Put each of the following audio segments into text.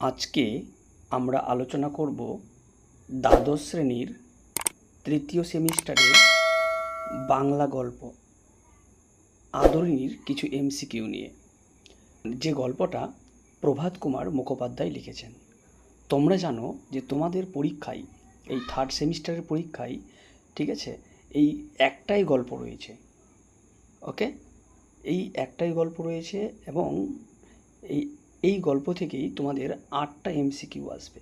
আজকে আমরা আলোচনা করব দ্বাদশ শ্রেণির তৃতীয় সেমিস্টারের বাংলা গল্প, আদরিনীর কিছু এমসিকিউ নিয়ে। যে গল্পটা প্রভাত কুমার মুখোপাধ্যায় লিখেছেন। তোমরা জানো যে তোমাদের পরীক্ষায়, এই থার্ড সেমিস্টারের পরীক্ষায়, ঠিক আছে, এই একটাই গল্প রয়েছে। ওকে? এই একটাই গল্প রয়েছে এবং এই এই গল্প থেকেই তোমাদের আটটা এমসিকিউ আসবে।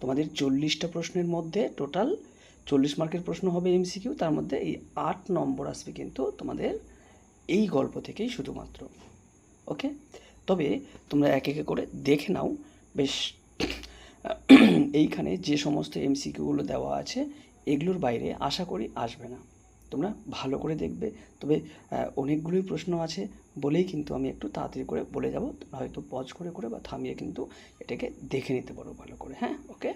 তোমাদের চল্লিশটা প্রশ্নের মধ্যে টোটাল চল্লিশ মার্কের প্রশ্ন হবে এমসিকিউ তার মধ্যে এই আট নম্বর আসবে কিন্তু তোমাদের এই গল্প থেকেই শুধুমাত্র। ওকে তবে তোমরা এক একে করে দেখে নাও। বেশ, এইখানে যে সমস্ত এমসিকিউগুলো দেওয়া আছে, এগুলোর বাইরে আশা করি আসবে না। তোমরা ভালো করে দেখবে। তবে অনেকগুলোই প্রশ্ন আছে বলেই কিন্তু আমি একটু তাড়াতাড়ি করে বলে যাব। তোমরা হয়তো পজ করে করে বা থামিয়ে কিন্তু এটাকে দেখে নিতে পারো ভালো করে হ্যাঁ? ওকে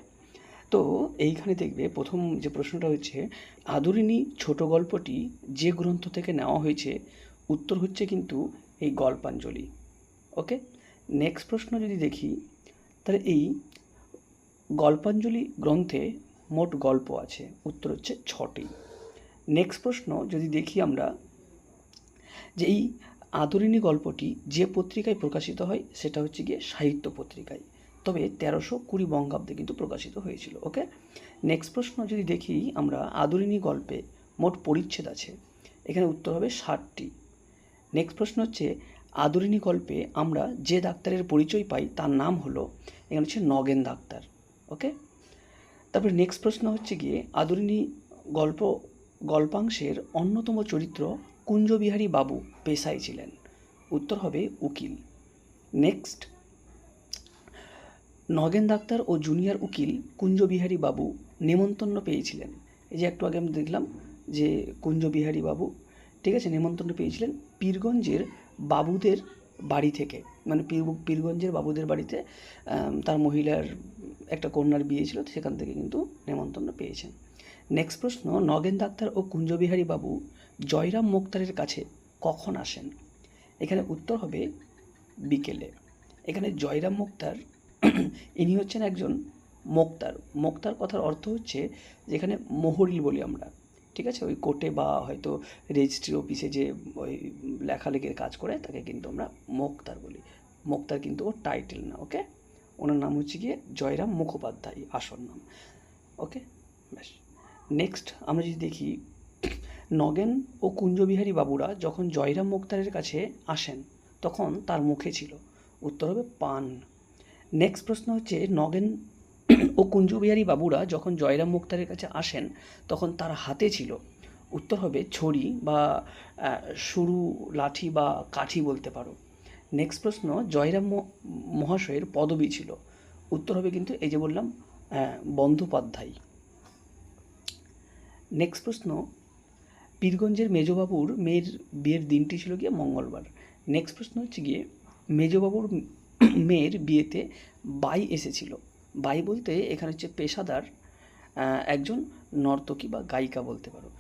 তো এইখানে দেখবে প্রথম যে প্রশ্নটা হচ্ছে, আদরিনী ছোট গল্পটি যে গ্রন্থ থেকে নেওয়া হয়েছে, উত্তর হচ্ছে কিন্তু এই গল্পাঞ্জলি। ওকে নেক্সট প্রশ্ন যদি দেখি, তাহলে এই গল্পাঞ্জলি গ্রন্থে মোট গল্প আছে, উত্তর হচ্ছে ছটি। নেক্সট প্রশ্ন যদি দেখি আমরা, যে এই আদরিনী গল্পটি যে পত্রিকায় প্রকাশিত হয় সেটা হচ্ছে গিয়ে সাহিত্য পত্রিকায়। তবে তেরোশো কুড়ি বঙ্গাব্দে কিন্তু প্রকাশিত হয়েছিল, ওকে? নেক্সট প্রশ্ন যদি দেখি আমরা আদরিনী গল্পে মোট পরিচ্ছেদ আছে, এখানে উত্তর হবে ষাটটি। নেক্সট প্রশ্ন হচ্ছে আদরিনী গল্পে আমরা যে ডাক্তারের পরিচয় পাই তার নাম হলো, এখানে হচ্ছে নগেন ডাক্তার, ওকে? তারপরে নেক্সট প্রশ্ন হচ্ছে গিয়ে আদরিনী গল্প গল্পাংশের অন্যতম চরিত্র কুঞ্জবিহারী বাবু পেশায় ছিলেন। উত্তর হবে উকিল। নেক্সট। নগেন ডাক্তার ও জুনিয়র উকিল কুঞ্জবিহারী বাবু নেমন্তন্ন পেয়েছিলেন। এই যে একটু আগে আমি দেখলাম যে কুঞ্জবিহারী বাবু, ঠিক আছে, নেমন্তন্ন পেয়েছিলেন পীরগঞ্জের বাবুদের বাড়ি থেকে। মানে পীর পীরগঞ্জের বাবুদের বাড়িতে তার মহিলার একটা কন্যার বিয়ে ছিল, সেখান থেকে কিন্তু নেমন্তন্ন পেয়েছেন। নেক্সট প্রশ্ন, নগেন ডাক্তার ও কুঞ্জবিহারী বাবু জয়রাম মোক্তারের কাছে কখন আসেন? এখানে উত্তর হবে বিকেলে। এখানে জয়রাম মোক্তার, ইনি হচ্ছেন একজন মোক্তার। মোক্তার কথার অর্থ হচ্ছে যেখানে মোহরিল বলি আমরা। ঠিক আছে? ওই কোর্টে বা হয়তো রেজিস্ট্রি অফিসে যে ওই লেখালেখির কাজ করে, তাকে কিন্তু আমরা মোক্তার বলি। মোক্তার কিন্তু ওর টাইটেল না, ওকে? ওনার নাম হচ্ছে গিয়ে জয়রাম মুখোপাধ্যায়, আসল নাম। ওকে? ব্যাস। নেক্সট আমরা যদি দেখি নগেন ও কুঞ্জবিহারী বাবুরা যখন জয়রাম মুক্তারের কাছে আসেন তখন তার মুখে ছিল। উত্তর হবে পান। নেক্সট প্রশ্ন হচ্ছে নগেন ও কুঞ্জবিহারী বাবুরা যখন জয়রাম মুক্তারের কাছে আসেন তখন তার হাতে ছিল। উত্তর হবে ছড়ি বা সরু লাঠি বা কাঠি বলতে পারো। নেক্সট প্রশ্ন জয়রাম মহাশয়ের পদবী ছিল। উত্তর হবে কিন্তু এই যে বললাম আহ, বন্দ্যোপাধ্যায়। নেক্সট প্রশ্ন, পীরগঞ্জের মেজবাবুর মেয়ের বিয়ের দিনটি ছিল গিয়ে মঙ্গলবার। নেক্সট প্রশ্ন হচ্ছে গিয়ে, মেজবাবুর মেয়ের বিয়েতে বাই এসেছিল। বাই বলতে এখানে হচ্ছে পেশাদার একজন নর্তকী বা গায়িকা বলতে পারো।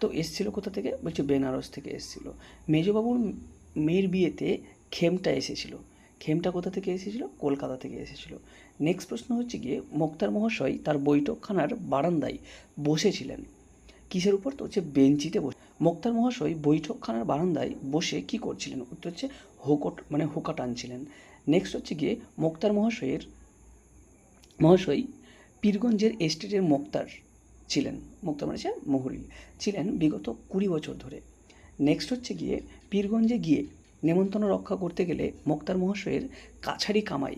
তো এসছিল কোথা থেকে? বলছে বেনারস থেকে এসেছিল। মেজবাবুর মেয়ের বিয়েতে খেমটা এসেছিল। খেমটা কোথা থেকে এসেছিল? কলকাতা থেকে এসেছিল। নেক্সট প্রশ্ন হচ্ছে গিয়ে, মোক্তার মহাশয় তার বৈঠকখানার বারান্দায় বসেছিলেন। কিসের উপর? তো হচ্ছে বেঞ্চিতে বসে। মোক্তার মহাশয় বৈঠকখানার বারান্দায় বসে কি করছিলেন? উত্তর হচ্ছে হোকট মানে হোকা টানছিলেন। নেক্সট হচ্ছে গিয়ে মোক্তার মহাশয়ের, মহাশয় পীরগঞ্জের এস্টেটের মোক্তার ছিলেন। মোক্তার মানে মোহরি। ছিলেন বিগত কুড়ি বছর ধরে। নেক্সট হচ্ছে গিয়ে পীরগঞ্জে গিয়ে নেমন্তন্ন রক্ষা করতে গেলে মোক্তার মহাশয়ের কাছারি কামাই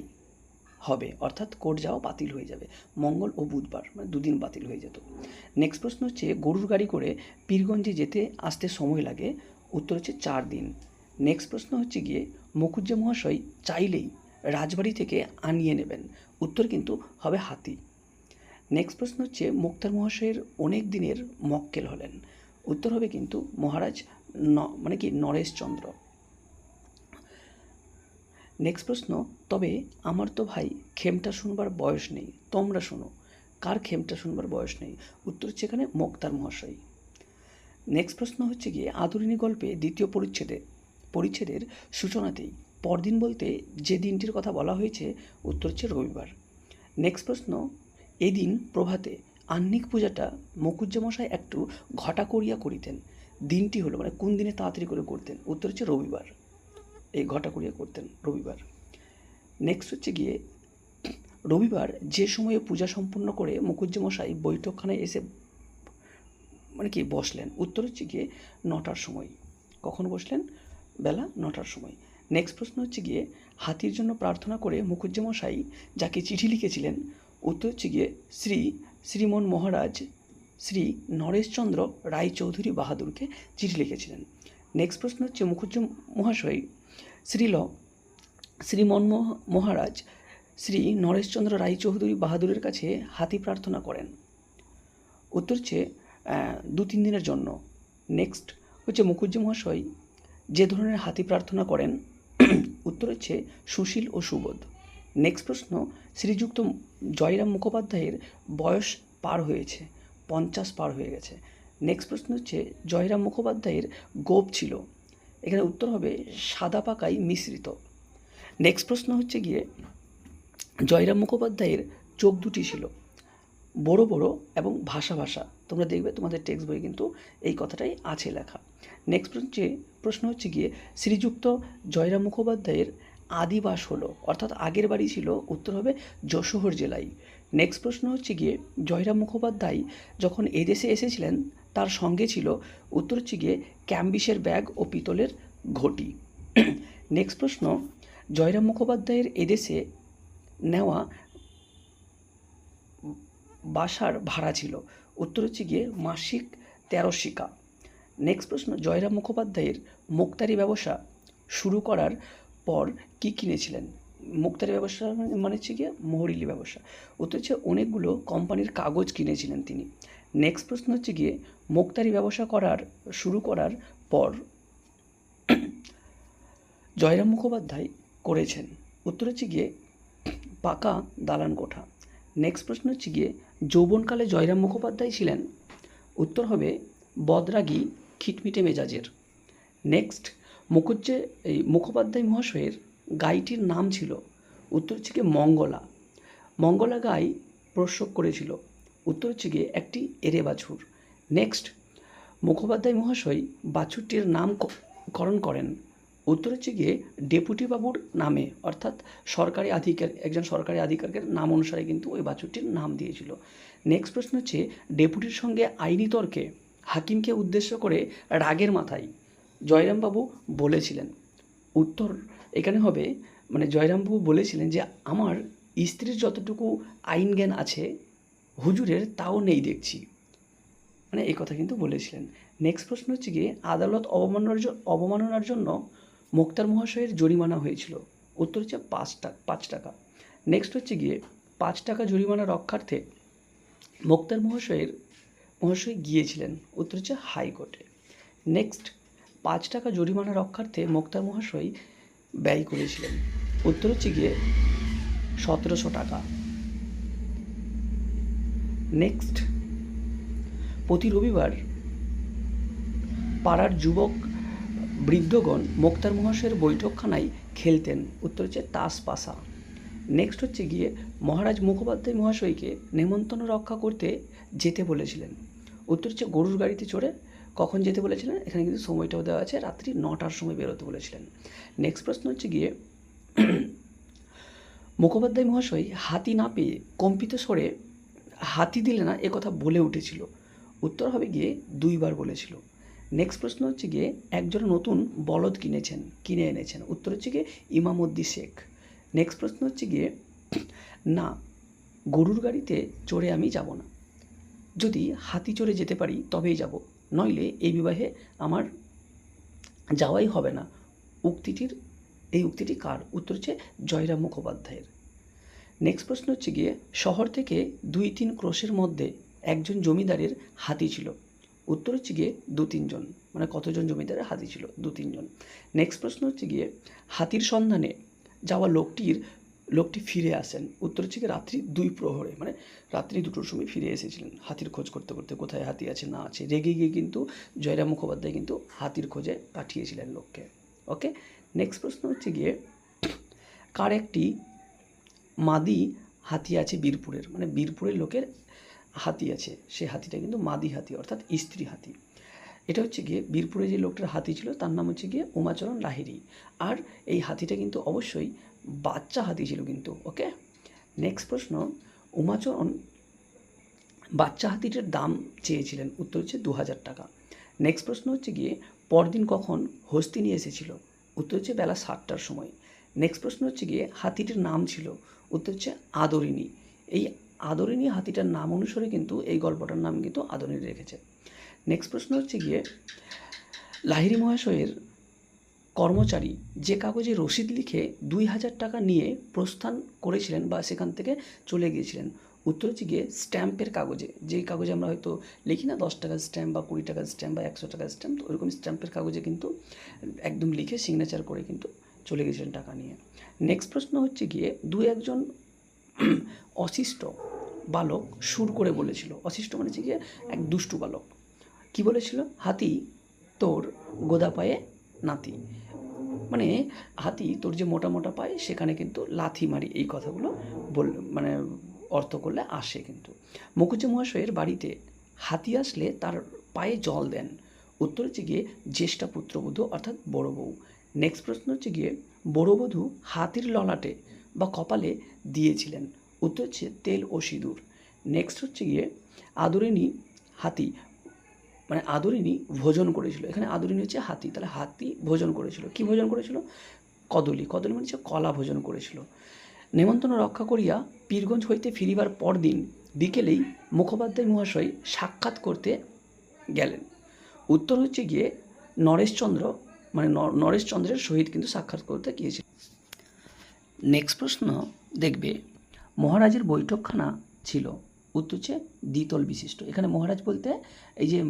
হবে। অর্থাৎ কোর্ট যাওয়া বাতিল হয়ে যাবে। মঙ্গল ও বুধবার মানে দুদিন বাতিল হয়ে যেত। নেক্সট প্রশ্ন হচ্ছে, গরুর গাড়ি করে পীরগঞ্জে যেতে আসতে সময় লাগে, উত্তর হচ্ছে চার দিন। নেক্সট প্রশ্ন হচ্ছে গিয়ে মুখুজ্জা মহাশয় চাইলেই রাজবাড়ি থেকে আনিয়ে নেবেন। উত্তর কিন্তু হবে হাতি। নেক্সট প্রশ্ন হচ্ছে, মুক্তার মহাশয়ের অনেক দিনের মক্কেল হলেন। উত্তর হবে কিন্তু মহারাজ মানে কি নরেশচন্দ্র নেক্সট প্রশ্ন, তবে আমার তো ভাই খেমটা শুনবার বয়স নেই। তোমরা শোনো, কার খেমটা শুনবার বয়স নেই? উত্তর হচ্ছে এখানে মোক্তার মহাশয়। নেক্সট প্রশ্ন হচ্ছে গিয়ে আদরিনী গল্পে দ্বিতীয় পরিচ্ছেদে, পরিচ্ছেদের সূচনাতেই, পরদিন বলতে যে দিনটির কথা বলা হয়েছে, উত্তর হচ্ছে রবিবার। নেক্সট প্রশ্ন, এদিন প্রভাতে আহ্নিক পূজাটা মুকুজ্জামশাই একটু ঘটা করিয়া করিতেন। দিনটি হলো মানে কোন দিনে তাড়াতাড়ি করে করতেন? উত্তর হচ্ছে রবিবার। এই ঘটা করিয়া করতেন রবিবার। নেক্সট হচ্ছে গিয়ে, রবিবার যে সময়ে পূজা সম্পূর্ণ করে মুকুজ্জামশাই বৈঠকখানায় এসে মানে কি বসলেন, উত্তর হচ্ছে গিয়ে নটার সময়। কখন বসলেন? বেলা নটার সময়। নেক্সট প্রশ্ন হচ্ছে গিয়ে, হাতির জন্য প্রার্থনা করে মুখুজ্জামশাই যাকে চিঠি লিখেছিলেন, উত্তর হচ্ছে গিয়ে শ্রী শ্রীমন মহারাজ শ্রী নরেশচন্দ্র রায়চৌধুরী বাহাদুরকে চিঠি লিখেছিলেন। নেক্সট প্রশ্ন হচ্ছে মুখুজ্জ মহাশয় শ্রীল শ্রীমন মহ- মহারাজ, শ্রী নরেশচন্দ্র রায়চৌধুরী বাহাদুরের কাছে হাতি প্রার্থনা করেন। উত্তর হচ্ছে দু তিন দিনের জন্য। নেক্সট হচ্ছে মুখুজ্জি মহাশয়, যে ধরনের হাতি প্রার্থনা করেন, উত্তর হচ্ছে সুশীল ও সুবোধ। নেক্সট প্রশ্ন, শ্রীযুক্ত জয়রাম মুখোপাধ্যায়ের বয়স পার হয়েছে, পঞ্চাশ পার হয়ে গেছে। নেক্সট প্রশ্ন হচ্ছে, জয়রাম মুখোপাধ্যায়ের গোপ ছিল এখানে উত্তর হবে সাদা পাকাই মিশ্রিত। নেক্সট প্রশ্ন হচ্ছে গিয়ে জয়রাম মুখোপাধ্যায়ের চোখ দুটি ছিল, বড় বড় এবং ভাষা ভাষা। তোমরা দেখবে তোমাদের টেক্সট বই কিন্তু এই কথাটাই আছে লেখা। নেক্সট হচ্ছে প্রশ্ন হচ্ছে গিয়ে শ্রীযুক্ত জয়রাম মুখোপাধ্যায়ের আদিবাস হলো, অর্থাৎ আগের বাড়ি ছিল, উত্তর হবে যশোহর জেলায়। নেক্সট প্রশ্ন হচ্ছে গিয়ে জয়রাম মুখোপাধ্যায় যখন এদেশে এসেছিলেন তার সঙ্গে ছিল উত্তর হচ্ছে ক্যাম্বিসের ব্যাগ ও পিতলের ঘটি। নেক্সট প্রশ্ন, জয়রাম মুখোপাধ্যায়ের এদেশে নেওয়া বাসার ভাড়া ছিল। উত্তর হচ্ছে গিয়ে মাসিক তেরো শিকা। নেক্সট প্রশ্ন, জয়রাম মুখোপাধ্যায়ের মুক্তারি ব্যবসা শুরু করার পর কি কিনেছিলেন? মুক্তারি ব্যবসা মানে হচ্ছে গিয়ে মোহরিলি ব্যবসা। উত্তর হচ্ছে অনেকগুলো কোম্পানির কাগজ কিনেছিলেন তিনি। নেক্সট প্রশ্ন হচ্ছে গিয়ে মুক্তারি ব্যবসা করার, শুরু করার পর জয়রাম মুখোপাধ্যায় করেছেন। উত্তর হচ্ছে গিয়ে পাকা দালান কোঠা। নেক্সট প্রশ্ন হচ্ছে গিয়ে যৌবনকালে জয়রাম মুখোপাধ্যায় ছিলেন। উত্তর হবে বদরাগী খিটমিটে মেজাজের। নেক্সট মুখুজ্জে, এই মুখোপাধ্যায় মহাশয়ের গাইটির নাম ছিল। উত্তর হচ্ছে গিয়ে মঙ্গলা। মঙ্গলা গাই প্রসব করেছিল। উত্তর হচ্ছে গিয়ে একটি এরে বাছুর নেক্সট মুখোপাধ্যায় মহাশয় বাছুরটির নামকরণ করেন। উত্তর হচ্ছে গিয়ে ডেপুটি বাবুর নামে, অর্থাৎ সরকারি আধিকার একজন সরকারি আধিকারিকের নাম অনুসারে কিন্তু ওই বাছুরটির নাম দিয়েছিল। নেক্সট প্রশ্ন হচ্ছে ডেপুটির সঙ্গে আইনি তর্কে হাকিমকে উদ্দেশ্য করে রাগের মাথায় জয়রামবাবু বলেছিলেন। উত্তর এখানে হবে মানে জয়রামবাবু বলেছিলেন যে, আমার স্ত্রীর যতটুকু আইন জ্ঞান আছে, হুজুরের তাও নেই দেখছি। মানে এই কথা কিন্তু বলেছিলেন। নেক্সট প্রশ্ন হচ্ছে গিয়ে, আদালত অবমাননার অবমাননার জন্য মোক্তার মহাশয়ের জরিমানা হয়েছিল। উত্তর হচ্ছে পাঁচ টাকা পাঁচ টাকা। নেক্সট হচ্ছে গিয়ে, পাঁচ টাকা জরিমানা রক্ষার্থে মোক্তার মহাশয়ের, মহাশয় গিয়েছিলেন। উত্তর হচ্ছে হাইকোর্টে। নেক্সট পাঁচ টাকা জরিমানা রক্ষার্থে মোক্তার মহাশয় ব্যয় করেছিলেন। উত্তর হচ্ছে গিয়ে সতেরোশো টাকা। নেক্সট প্রতি রবিবার পাড়ার যুবক বৃদ্ধগণ মোক্তার মহাশয়ের বৈঠকখানায় খেলতেন। উত্তর হচ্ছে তাস পাশা নেক্সট হচ্ছে গিয়ে মহারাজ মুখোপাধ্যায় মহাশয়কে নেমন্তন্ন রক্ষা করতে যেতে বলেছিলেন। উত্তর হচ্ছে গরুর গাড়িতে চড়ে কখন যেতে বলেছিলেন? এখানে কিন্তু সময়টাও দেওয়া আছে, রাত্রি নটার সময় বেরোতে বলেছিলেন। নেক্সট প্রশ্ন হচ্ছে গিয়ে মুখোপাধ্যায় মহাশয় হাতি না পেয়ে কম্পিত স্বরে হাতি দিলে না কথা বলে উঠেছিল। উত্তর হবে গিয়ে দুইবার বলেছিল। নেক্সট প্রশ্ন হচ্ছে গিয়ে একজন নতুন বলদ কিনেছেন, কিনে এনেছেন। উত্তর হচ্ছে গিয়ে ইমামুদ্দি শেখ। নেক্সট প্রশ্ন হচ্ছে গিয়ে, না, গরুর গাড়িতে চড়ে আমি যাব না। যদি হাতি চড়ে যেতে পারি, তবেই যাব। নইলে এই বিবাহে আমার যাওয়াই হবে না। উক্তিটির, এই উক্তিটি কার? উত্তর হচ্ছে জয়রাম মুখোপাধ্যায়ের। নেক্সট প্রশ্ন হচ্ছে গিয়ে, শহর থেকে দুই তিন ক্রোশের মধ্যে একজন জমিদারের হাতি ছিল। উত্তর হচ্ছে গিয়ে দু তিনজন মানে কতজন জমিদারের হাতি ছিল? দু তিনজন। নেক্সট প্রশ্ন হচ্ছে গিয়ে, হাতির সন্ধানে যাওয়া লোকটির, লোকটি ফিরে আসেন। উত্তর হচ্ছে রাত্রি দুই প্রহরে মানে রাত্রি দুটোর সময় ফিরে এসেছিলেন। হাতির খোঁজ করতে করতে কোথায় হাতি আছে না আছে, রেগে গিয়ে কিন্তু জয়রাম মুখোপাধ্যায় কিন্তু হাতির খোঁজে পাঠিয়েছিলেন লোককে। ওকে নেক্সট প্রশ্ন হচ্ছে গিয়ে, কার একটি মাদি হাতি আছে বীরপুরের? মানে বীরপুরের লোকের হাতি আছে সে হাতিটা কিন্তু মাদি হাতি, অর্থাৎ স্ত্রী হাতি। এটা হচ্ছে গিয়ে বীরপুরে যে লোকটার হাতি ছিল, তার নাম হচ্ছে গিয়ে উমাচরণ লাহিড়ী। আর এই হাতিটা কিন্তু অবশ্যই বাচ্চা হাতি ছিল কিন্তু, ওকে? নেক্সট প্রশ্ন, উমাচরণ বাচ্চা হাতিটার দাম চেয়েছিলেন, উত্তর হচ্ছে দু হাজার টাকা। নেক্সট প্রশ্ন হচ্ছে গিয়ে, পরদিন কখন হস্তি নিয়ে এসেছিল? উত্তর হচ্ছে বেলা সাতটার সময়। নেক্সট প্রশ্ন হচ্ছে গিয়ে, হাতিটির নাম ছিল, উত্তর হচ্ছে আদরিণী। এই আদরিণী হাতিটার নাম অনুসারে কিন্তু এই গল্পটার নাম কিন্তু আদরিণী রেখেছে। নেক্সট প্রশ্ন হচ্ছে গিয়ে, লাহিড়ী মহাশয়ের কর্মচারী যে কাগজে রসিদ লিখে দুই হাজার টাকা নিয়ে প্রস্থান করেছিলেন বা সেখান থেকে চলে গিয়েছিলেন। উত্তর হচ্ছে গিয়ে স্ট্যাম্পের কাগজে। যেই কাগজে আমরা হয়তো লিখি না, দশ টাকার স্ট্যাম্প বা কুড়ি টাকার স্ট্যাম্প বা একশো টাকার স্ট্যাম্প, তো ওরকম স্ট্যাম্পের কাগজে কিন্তু একদম লিখে সিগনেচার করে কিন্তু চলে গেছিলেন টাকা নিয়ে। নেক্সট প্রশ্ন হচ্ছে গিয়ে দু একজন অশিষ্ট বালক সুর করে বলেছিল। অশিষ্ট মানে হচ্ছে গিয়ে এক দুষ্টু বালক। কি বলেছিল? হাতি তোর গোদা পায়ে নাতি। মানে হাতি তোর যে মোটা মোটা পায়, সেখানে কিন্তু লাথি মারি এই কথাগুলো বল মানে অর্থ করলে আসে কিন্তু। মুখুজ্জে মহাশয়ের বাড়িতে হাতি আসলে তার পায়ে জল দেন। উত্তর হচ্ছে গিয়ে জ্যেষ্ঠা পুত্রবধূ অর্থাৎ বড় বউ নেক্সট প্রশ্ন হচ্ছে গিয়ে বড় বধূ হাতির ললাটে বা কপালে দিয়েছিলেন। উত্তর হচ্ছে তেল ও সিঁদুর। নেক্সট হচ্ছে গিয়ে আদরিণী হাতি মানে আদরিণী ভোজন করেছিল। এখানে আদরিণী হচ্ছে হাতি, তাহলে হাতি ভোজন করেছিল। কি ভোজন করেছিল? কদলী। কদলি মানে হচ্ছে কলা ভোজন করেছিল। নেমন্তন্ন রক্ষা করিয়া পীরগঞ্জ হইতে ফিরিবার পরদিন বিকেলেই মুখোপাধ্যায় মহাশয় সাক্ষাৎ করতে গেলেন। উত্তর হচ্ছে গিয়ে নরেশচন্দ্র মানে নরেশচন্দ্রের সহিত কিন্তু সাক্ষাৎ করতে গিয়েছিল নেক্সট প্রশ্ন দেখবে, মহারাজের বৈঠকখানা ছিল। উত্তর হচ্ছে দ্বিতল বিশিষ্ট। এখানে মহারাজ বলতে এই যে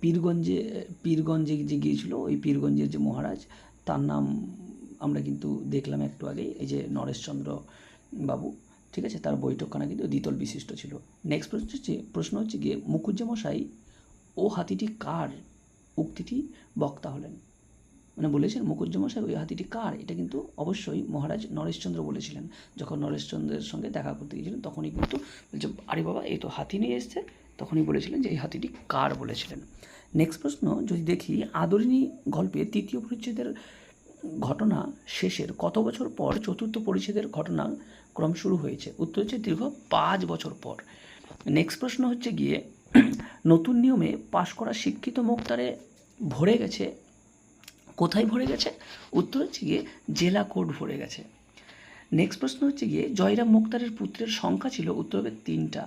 পীরগঞ্জে পীরগঞ্জে যে গিয়েছিল, ওই পীরগঞ্জের যে মহারাজ, তার নাম আমরা কিন্তু দেখলাম একটু আগেই, এই যে নরেশচন্দ্র বাবু। ঠিক আছে? তার বৈঠকখানা কিন্তু দ্বিতল বিশিষ্ট ছিল। নেক্সট প্রশ্ন হচ্ছে প্রশ্ন হচ্ছে গিয়ে মুখুজ্জমশাই ও হাতিটি কার উক্তিটি বক্তা হলেন? মানে বলেছেন মুকুজ্জমশাই, ওই হাতিটি কার? এটা কিন্তু অবশ্যই মহারাজ নরেশচন্দ্র বলেছিলেন। যখন নরেশচন্দ্রের সঙ্গে দেখা করতে গিয়েছিলেন, তখনই কিন্তু বলছে, আরে বাবা, এই তো হাতি নিয়ে এসছে। তখনই বলেছিলেন যে, এই হাতিটি কার? বলেছিলেন। নেক্সট প্রশ্ন, যদি দেখি, আদরিণী গল্পের তৃতীয় পরিচ্ছেদের ঘটনা শেষের কত বছর পর চতুর্থ পরিচ্ছেদের ঘটনা ক্রম শুরু হয়েছে? উত্তর হচ্ছে দীর্ঘ পাঁচ বছর পর। নেক্সট প্রশ্ন হচ্ছে গিয়ে, নতুন নিয়মে পাশ করা শিক্ষিত মুক্তারে ভরে গেছে কোথায় ভরে গেছে? উত্তর হচ্ছে গিয়ে জেলা কোড ভরে গেছে। নেক্সট প্রশ্ন হচ্ছে গিয়ে জয়রাম মুক্তারের পুত্রের সংখ্যা ছিল উত্তর হবে তিনটা।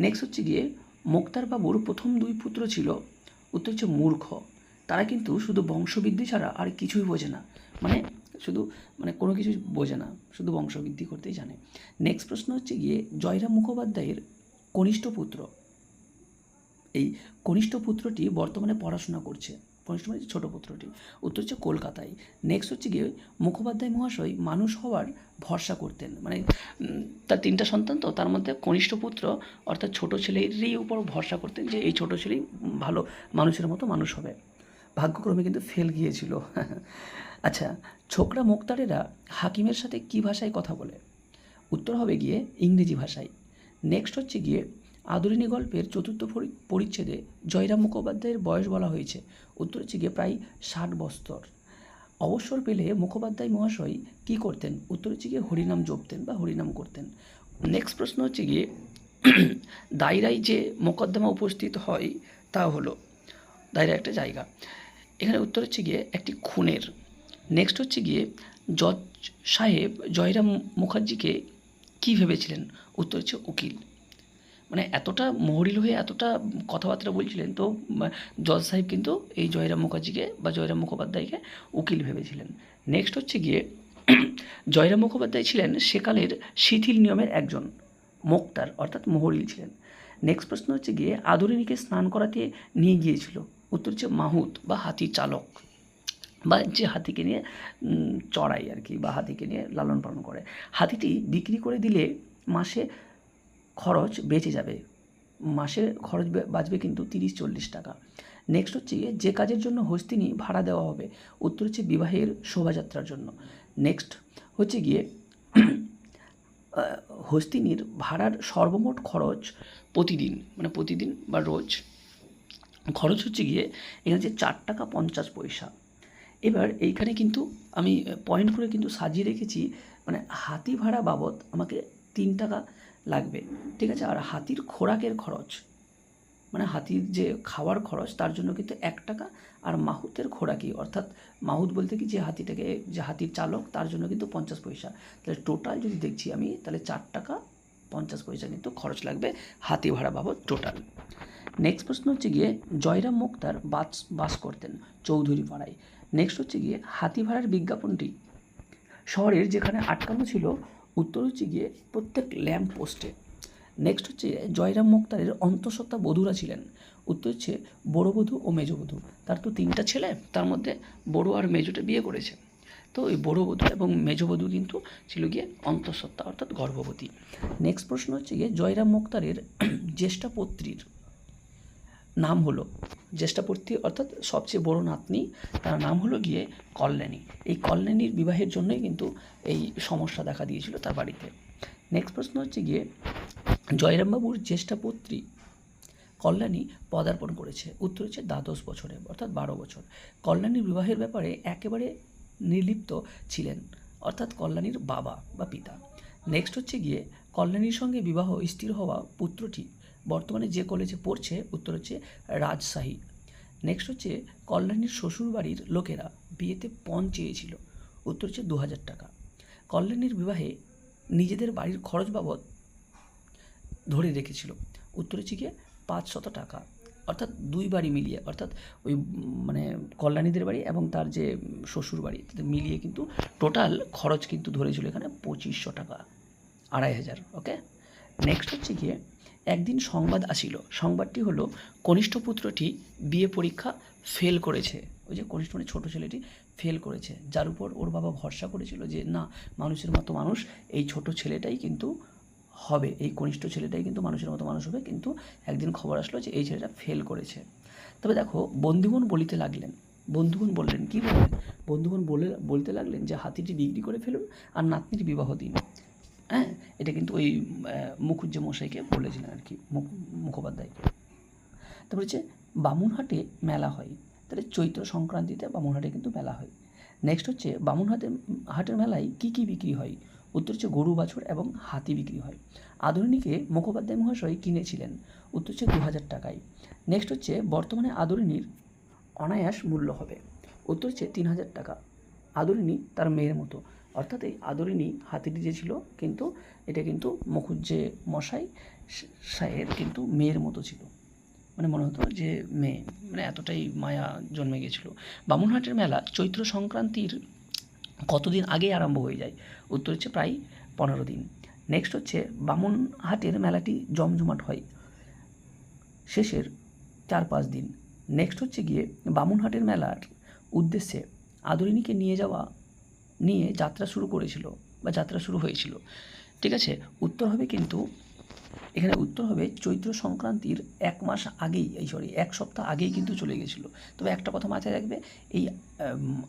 নেক্সট হচ্ছে গিয়ে মুক্তার বাবুর প্রথম দুই পুত্র ছিল, উত্তর হচ্ছে মূর্খ। তারা কিন্তু শুধু বংশবৃদ্ধি ছাড়া আর কিছুই বোঝে না। মানে শুধু মানে কোনো কিছু বোঝে না, শুধু বংশবৃদ্ধি করতেই জানে। নেক্সট প্রশ্ন হচ্ছে গিয়ে জয়রাম মুখোপাধ্যায়ের কনিষ্ঠ পুত্র। এই কনিষ্ঠ পুত্রটি বর্তমানে পড়াশোনা করছে। কনিষ্ঠ মানে ছোটো পুত্রটি। উত্তর হচ্ছে কলকাতায়। নেক্সট হচ্ছে গিয়ে মুখোপাধ্যায় মহাশয় মানুষ হওয়ার ভরসা করতেন। মানে তার তিনটা সন্তান তো, তার মধ্যে কনিষ্ঠ পুত্র অর্থাৎ ছোটো ছেলেরই উপর ভরসা করতেন যে এই ছোটো ছেলেই ভালো মানুষের মতো মানুষ হবে। ভাগ্যক্রমে কিন্তু ফেল গিয়েছিল। আচ্ছা ছোকরা মুক্তারেরা হাকিমের সাথে কী ভাষায় কথা বলে? উত্তর হবে গিয়ে ইংরেজি ভাষায়। নেক্সট হচ্ছে গিয়ে আদরিণী গল্পের চতুর্থ পরিচ্ছেদে জয়রাম মুখোপাধ্যায়ের বয়স বলা হয়েছে। উত্তর হচ্ছে গিয়ে প্রায় ষাট বস্তর অবসর পেলে মুখোপাধ্যায় মহাশয় কী করতেন? উত্তর হচ্ছে গিয়ে হরিনাম জপতেন বা হরিনাম করতেন। নেক্সট প্রশ্ন হচ্ছে গিয়ে দায়রায় যে মোকদ্দমা উপস্থিত হয়, তা হলো দায়রা একটা জায়গা। এখানে উত্তর হচ্ছে গিয়ে একটি খুনের। নেক্সট হচ্ছে গিয়ে জজ সাহেব জয়রাম মুখার্জিকে কী ভেবেছিলেন? উত্তর হচ্ছে উকিল। মানে এতটা মহরিল হয়ে এতটা কথাবার্তা বলছিলেন, তো জজ সাহেব কিন্তু এই জয়রাম মুখার্জিকে বা জয়রাম মুখোপাধ্যায়কে উকিল ভেবেছিলেন। নেক্সট হচ্ছে গিয়ে, জয়রাম মুখোপাধ্যায় ছিলেন সেকালের শিথিল নিয়মের একজন মোক্তার, অর্থাৎ মহরিল ছিলেন। নেক্সট প্রশ্ন হচ্ছে গিয়ে আদরিণীকে স্নান করাতে নিয়ে গিয়েছিল, উত্তর হচ্ছে মাহুত বা হাতি চালক বা যে হাতিকে নিয়ে চড়াই আর কি বা হাতিকে নিয়ে লালন পালন করে। হাতিটি বিক্রি করে দিলে মাসে খরচ বেঁচে যাবে। মাসে খরচ বাঁচবে কিন্তু তিরিশ, চল্লিশ টাকা। নেক্সট হচ্ছে যে কাজের জন্য হস্তিনী ভাড়া দেওয়া হবে, উত্তর হচ্ছে বিবাহের শোভাযাত্রার জন্য। নেক্সট হচ্ছে গিয়ে হস্তিনীর ভাড়ার সর্বমোট খরচ প্রতিদিন মানে প্রতিদিন বা রোজ। খরচ হচ্ছে গিয়ে এখানে যে চার টাকা পঞ্চাশ পয়সা। এবার এইখানে কিন্তু আমি পয়েন্ট করে কিন্তু সাজিয়ে রেখেছি মানে হাতি ভাড়া বাবদ আমাকে তিন টাকা লাগবে। ঠিক আছে? আর হাতির খোরাকের খরচ মানে হাতির যে খাওয়ার খরচ, তার জন্য কিন্তু এক টাকা আর মাহুতের খোরাকি অর্থাৎ মাহুত বলতে কি, যে হাতিটাকে, যে হাতির চালক, তার জন্য কিন্তু পঞ্চাশ পয়সা। তাহলে টোটাল যদি দেখছি আমি, তাহলে চার টাকা পঞ্চাশ পয়সা কিন্তু খরচ লাগবে হাতি ভাড়া বাবদ টোটাল নেক্সট প্রশ্ন হচ্ছে গিয়ে, জয়রাম মুক্তার বাস বাস করতেন চৌধুরী পাড়ায়। নেক্সট হচ্ছে গিয়ে, হাতি ভাড়ার বিজ্ঞাপনটি। শহরের যেখানে আটকানো ছিল উত্তর হচ্ছে গিয়ে প্রত্যেক ল্যাম্প পোস্টে। নেক্সট হচ্ছে জয়রাম মুক্তারের অন্তঃসত্ত্বা বধূরা ছিলেন। উত্তর হচ্ছে বড় বধূ ও মেজবধূ তার তো তিনটা ছেলে, তার মধ্যে বড় আর মেজোটা বিয়ে করেছে। তো ওই বড় বধূ এবং মেজবধূ কিন্তু ছিল গিয়ে অন্তঃসত্ত্বা, অর্থাৎ গর্ভবতী। নেক্সট প্রশ্ন হচ্ছে গিয়ে জয়রাম মুক্তারের জ্যেষ্ঠা পত্রীর নাম হলো জ্যেষ্ঠাপূর্তি অর্থাৎ সবচেয়ে বড় নাতনি, তার নাম হলো গিয়ে কল্যাণী। এই কল্যাণীর বিবাহের জন্যই কিন্তু এই সমস্যা দেখা দিয়েছিল তার বাড়িতে। নেক্সট প্রশ্ন হচ্ছে গিয়ে, জয়রামবাবুর জ্যেষ্ঠাপুত্রী কল্যাণী পদার্পণ করেছে। উত্তর হচ্ছে দ্বাদশ বছরে, অর্থাৎ বারো বছর। কল্যাণীর বিবাহের ব্যাপারে একেবারে নির্লিপ্ত ছিলেন, অর্থাৎ কল্যাণীর বাবা বা পিতা। নেক্সট হচ্ছে গিয়ে, কল্যাণীর সঙ্গে বিবাহ স্থির হওয়া পুত্রটি বর্তমানে যে কলেজে পড়ছে, উত্তর হচ্ছে রাজশাহী। নেক্সট হচ্ছে কল্যাণীর শ্বশুরবাড়ির লোকেরা বিয়েতে পণ চেয়েছিল, উত্তর হচ্ছে দু হাজার টাকা। কল্যাণীর বিবাহে নিজেদের বাড়ির খরচ বাবদ ধরে রেখেছিল, উত্তর হচ্ছে গিয়ে পাঁচশত টাকা। অর্থাৎ দুই বাড়ি মিলিয়ে, অর্থাৎ ওই মানে কল্যাণীদের বাড়ি এবং তার যে শ্বশুর বাড়ি মিলিয়ে কিন্তু টোটাল খরচ কিন্তু ধরেছিল এখানে পঁচিশশো টাকা, আড়াই হাজার ওকে নেক্সট হচ্ছে গিয়ে একদিন সংবাদ আসিল। সংবাদটি হলো, কনিষ্ঠ পুত্রটি বিয়ে পরীক্ষা ফেল করেছে। ওই যে কনিষ্ঠ মানে ছোটো ছেলেটি ফেল করেছে। যার উপর ওর বাবা ভরসা করেছিল যে, না, মানুষের মতো মানুষ এই ছোট ছেলেটাই কিন্তু হবে। এই কনিষ্ঠ ছেলেটাই কিন্তু মানুষের মতো মানুষ হবে। কিন্তু একদিন খবর আসলো যে, এই ছেলেটা ফেল করেছে। তবে দেখো, বন্ধুগণ বলিতে লাগলেন। বন্ধুগণ বললেন, কি বললেন? বন্ধুগণ বলে, বলতে লাগলেন যে, হাতিটি বিক্রি করে ফেলুন আর নাতনির বিবাহ দিন। হ্যাঁ? এটা কিন্তু ওই মুখুজ্জে মশাইকে বলেছিলেন আর কি, মুখ, মুখোপাধ্যায়কে। তারপর হচ্ছে বামুনহাটে মেলা হয়। তাহলে চৈত্র সংক্রান্তিতে বামুনহাটে কিন্তু মেলা হয়। নেক্সট হচ্ছে বামুনহাটে হাটের মেলায় কী কী বিক্রি হয়? উত্তর হচ্ছে গরু, বাছুর এবং হাতি বিক্রি হয়। আদরিণীকে মুখোপাধ্যায় মহাশয় কিনেছিলেন। উত্তর হচ্ছে দু হাজার টাকায়। নেক্সট হচ্ছে বর্তমানে আদরিণীর অনায়াস মূল্য হবে। উত্তর হচ্ছে তিন হাজার টাকা। আদরিণী তার মেয়ের মতো। অর্থাৎ এই আদরিণী হাতিটি যে ছিল, কিন্তু এটা কিন্তু মুখুজ্জে মশাই সাহের কিন্তু মেয়ের মতো ছিল। মানে মনে হতো যে মেয়ে মানে এতটাই মায়া জন্মে গেছিল বামুনহাটের মেলা চৈত্র সংক্রান্তির কতদিন আগেই আরম্ভ হয়ে যায়, উত্তর হচ্ছে প্রায় পনেরো দিন। নেক্সট হচ্ছে বামুনহাটের মেলাটি জমজমাট হয় শেষের চার পাঁচ দিন। নেক্সট হচ্ছে গিয়ে বামুনহাটের মেলার উদ্দেশ্যে আদরিণীকে নিয়ে যাওয়া নিয়ে যাত্রা শুরু করেছিল বা যাত্রা শুরু হয়েছিল। ঠিক আছে? উত্তর হবে কিন্তু, এখানে উত্তর হবে চৈত্র সংক্রান্তির এক মাস আগেই, এই সরি এক সপ্তাহ আগেই কিন্তু চলে গেছিল। তবে একটা কথা মাথায় রাখবে, এই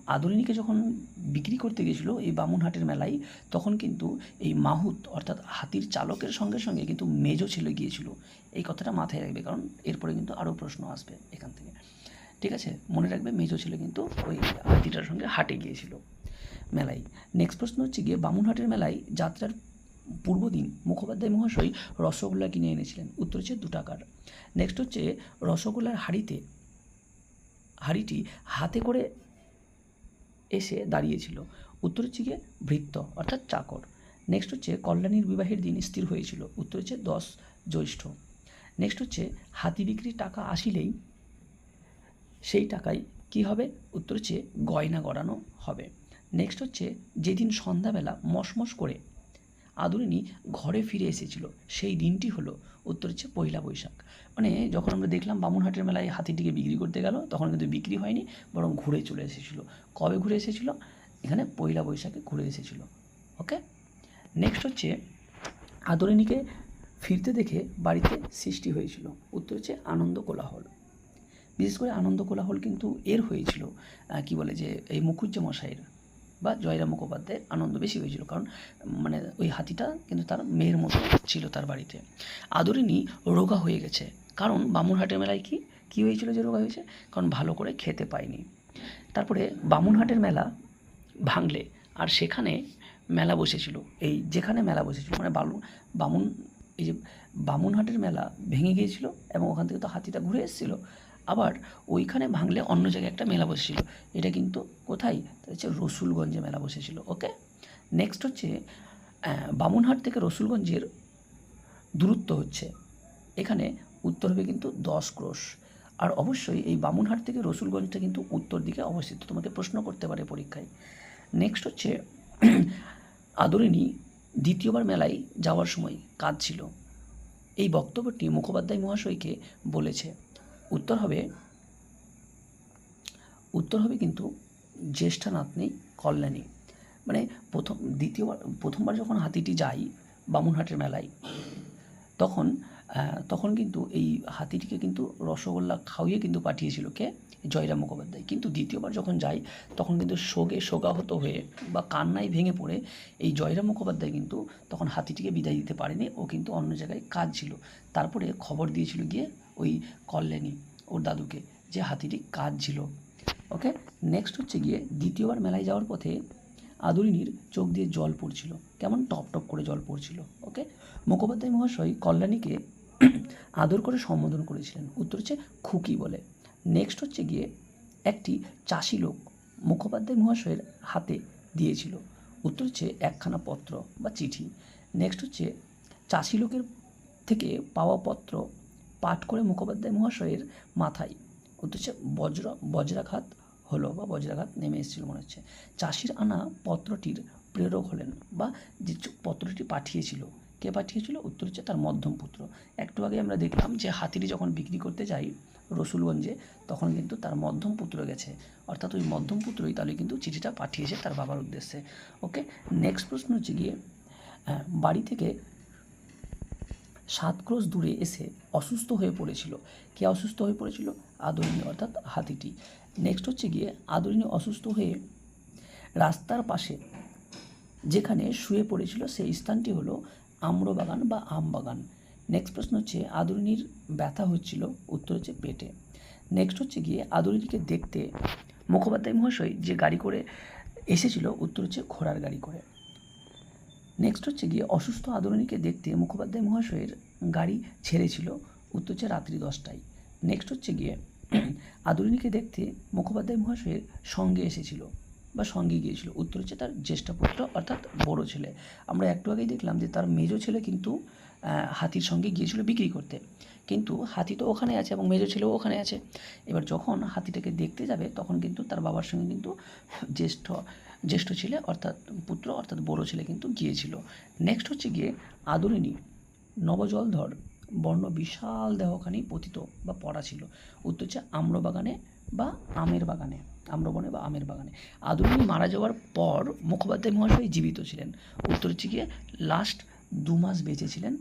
আদরিণীকে যখন বিক্রি করতে গেছিল এই বামুনহাটের মেলায়, তখন কিন্তু এই মাহুত, অর্থাৎ হাতির চালকের সঙ্গে সঙ্গে কিন্তু মেজো ছেলে গিয়েছিল। এই কথাটা মাথায় রাখবে, কারণ এরপরে কিন্তু আরও প্রশ্ন আসবে এখান থেকে। ঠিক আছে? মনে রাখবে মেজো ছেলে কিন্তু ওই হাতিটার সঙ্গে হাটে গিয়েছিল। মেলায়। নেক্সট প্রশ্ন হচ্ছে গিয়ে বামুনহাটের মেলায় যাত্রার পূর্বদিন মুখোপাধ্যায় মহাশয় রসগোল্লা কিনে এনেছিলেন। উত্তর হচ্ছে দু টাকার। নেক্সট হচ্ছে রসগোল্লার হাঁড়িতে, হাঁড়িটি হাতে করে এসে দাঁড়িয়েছিল। উত্তর হচ্ছে গিয়ে ভৃত্য অর্থাৎ চাকর। নেক্সট হচ্ছে কল্যাণীর বিবাহের দিন স্থির হয়েছিল। উত্তর হচ্ছে দশ জ্যৈষ্ঠ। নেক্সট হচ্ছে হাতি বিক্রির টাকা আসিলেই সেই টাকায় কি হবে? উত্তর হচ্ছে গয়না গড়ানো হবে। নেক্সট হচ্ছে যেদিন সন্ধ্যাবেলা মশমশ করে আদরিণী ঘরে ফিরে এসেছিল, সেই দিনটি হলো উত্তর হচ্ছে পয়লা বৈশাখ। মানে যখন আমরা দেখলাম বামুনহাটের মেলায় হাতিটিকে বিক্রি করতে গেল, তখন কিন্তু বিক্রি হয়নি, বরং ঘুরে চলে এসেছিল। কবে ঘুরে এসেছিল? এখানে পয়লা বৈশাখে ঘুরে এসেছিল। ওকে নেক্সট হচ্ছে আদরিণীকে ফিরতে দেখে বাড়িতে সৃষ্টি হয়েছিল। উত্তর হচ্ছে আনন্দ কোলাহল। বিশেষ করে আনন্দ কোলাহল কিন্তু এর হয়েছিল কি বলে যে এই মুখুজ্জে মশাইয়ের বা জয়রাম মুখোপাধ্যায়ের আনন্দ বেশি হয়েছিল। কারণ মানে ওই হাতিটা কিন্তু তার মেয়ের মতো ছিল তার বাড়িতে। আদরিনী রোগা হয়ে গেছে। কারণ বামুনহাটের মেলায় কি, কী হয়েছিল যে রোগা হয়েছে? কারণ ভালো করে খেতে পায়নি। তারপরে বামুনহাটের মেলা ভাঙলে আর সেখানে মেলা বসেছিল। এই যেখানে মেলা বসেছিল মানে বালু, বামুন, এই যে বামুনহাটের মেলা ভেঙে গিয়েছিল এবং ওখান থেকে তো হাতিটা ঘুরে এসেছিল। আবার ওইখানে ভাঙলে অন্য জায়গায় একটা মেলা বসেছিল। এটা কিন্তু কোথায়? হচ্ছে রসুলগঞ্জে মেলা বসেছিল ওকে নেক্সট হচ্ছে বামুনহাট থেকে রসুলগঞ্জের দূরত্ব হচ্ছে। এখানে উত্তর হবে কিন্তু দশ ক্রোশ। আর অবশ্যই এই বামুনহাট থেকে রসুলগঞ্জটা কিন্তু উত্তর দিকে অবস্থিত। তোমাকে প্রশ্ন করতে পারে পরীক্ষায়। নেক্সট হচ্ছে আদরিনী দ্বিতীয়বার মেলায় যাওয়ার সময় কাজ ছিল এই বক্তব্যটি মুখোপাধ্যায় মহাশয়কে বলেছে। উত্তর হবে উত্তর হবে কিন্তু জ্যেষ্ঠা নাতনি কল্যাণী। মানে প্রথম, দ্বিতীয়বার, প্রথমবার যখন হাতিটি যায় বামুনহাটের মেলায়, তখন তখন কিন্তু এই হাতিটিকে কিন্তু রসগোল্লা খাওয়িয়ে কিন্তু পাঠিয়েছিল কে? জয়রাম মুখোপাধ্যায়। কিন্তু দ্বিতীয়বার যখন যাই তখন কিন্তু শোকে শোকাহত হয়ে বা কান্নায় ভেঙে পড়ে এই জয়রাম মুখোপাধ্যায় কিন্তু তখন হাতিটিকে বিদায় দিতে পারেনি। ও কিন্তু অন্য জায়গায় কাজ ছিল তারপরে খবর দিয়েছিল গিয়ে ওই কল্যাণী ওর দাদুকে, যে হাতিটি কাজ ছিল ওকে নেক্সট হচ্ছে গিয়ে দ্বিতীয়বার মেলায় যাওয়ার পথে আদরিনীর চোখ দিয়ে জল পড়ছিল। কেমন টপ টপ করে জল পড়ছিল। ওকে মুখোপাধ্যায় মহাশয় কল্যাণীকে আদর করে সম্বোধন করেছিলেন। উত্তর হচ্ছে খুকি বলে। নেক্সট হচ্ছে গিয়ে একটি চাষি লোক মুখোপাধ্যায় মহাশয়ের হাতে দিয়েছিল। উত্তর হচ্ছে একখানা পত্র বা চিঠি। নেক্সট হচ্ছে চাষি লোকের থেকে পাওয়া পত্র পাঠ করে মুখোপাধ্যায় মহাশয়ের মাথায়। হচ্ছে বজ্র, বজ্রাঘাত হলো বা বজ্রাঘাত নেমে এসেছিল মনে হচ্ছে। চাষির আনা পত্রটির প্রেরক হলেন বা যে পত্রটি পাঠিয়েছিল। কে পাঠিয়েছিল? উত্তর হচ্ছে তার মধ্যম পুত্র। একটু আগে আমরা দেখলাম যে হাতিটি যখন বিক্রি করতে যাই রসুলগঞ্জে, তখন কিন্তু তার মধ্যম পুত্র গেছে। অর্থাৎ ওই মধ্যম পুত্রই তাহলে কিন্তু চিঠিটা পাঠিয়েছে তার বাবার উদ্দেশ্যে। ওকে নেক্সট প্রশ্ন হচ্ছে গিয়ে বাড়ি থেকে সাত ক্রোশ দূরে এসে অসুস্থ হয়ে পড়েছিল। কে অসুস্থ হয়ে পড়েছিল? আদরিনী অর্থাৎ হাতিটি। নেক্সট হচ্ছে গিয়ে আদরিনী অসুস্থ হয়ে রাস্তার পাশে যেখানে শুয়ে পড়েছিল, সেই স্থানটি হলো আম্রবাগান বা আম বাগান নেক্সট প্রশ্ন হচ্ছে আদরিনীর ব্যথা হচ্ছিল? উত্তর হচ্ছে পেটে। নেক্সট হচ্ছে গিয়ে আদরিনীকে দেখতে মুখোপাধ্যায় মহাশয় যে গাড়ি করে এসেছিল, উত্তর হচ্ছে ঘোড়ার গাড়ি করে। নেক্সট হচ্ছে গিয়ে অসুস্থ আদরণীকে দেখতে মুখোপাধ্যায় মহাশয়ের গাড়ি ছেড়েছিল হচ্ছে রাত্রি দশটায়। নেক্সট হচ্ছে গিয়ে আদরণীকে দেখতে মুখোপাধ্যায় মহাশয়ের সঙ্গে এসেছিল বা সঙ্গে গিয়েছিল। উত্তর হচ্ছে তার জ্যেষ্ঠ পুত্র, অর্থাৎ বড় ছেলে। আমরা একটু আগেই দেখলাম যে তার মেজো ছেলে কিন্তু হাতির সঙ্গে গিয়েছিল বিক্রি করতে। কিন্তু হাতি তো ওখানে আছে এবং মেজো ছেলেও ওখানে আছে। এবার যখন হাতিটাকে দেখতে যাবে, তখন কিন্তু তার বাবার সঙ্গে কিন্তু জ্যেষ্ঠ জ্যেষ্ঠ ছেলে, অর্থাৎ পুত্র, অর্থাৎ বড় ছেলে কিন্তু গিয়েছিল। নেক্সট হচ্ছে গিয়ে আদরিনী নবজলধর, বর্ণ বিশাল দেহখানি পতিত বা পড়া ছিল। উত্তর হচ্ছে আম্রবাগানে বা আমের বাগানে, আম্রবনে বা আমের বাগানে। আদরিনী মারা যাওয়ার পর মুখোপাধ্যায় মহাশয় জীবিত ছিলেন। উত্তর হচ্ছে গিয়ে লাস্ট দু মাস বেঁচে ছিলেন।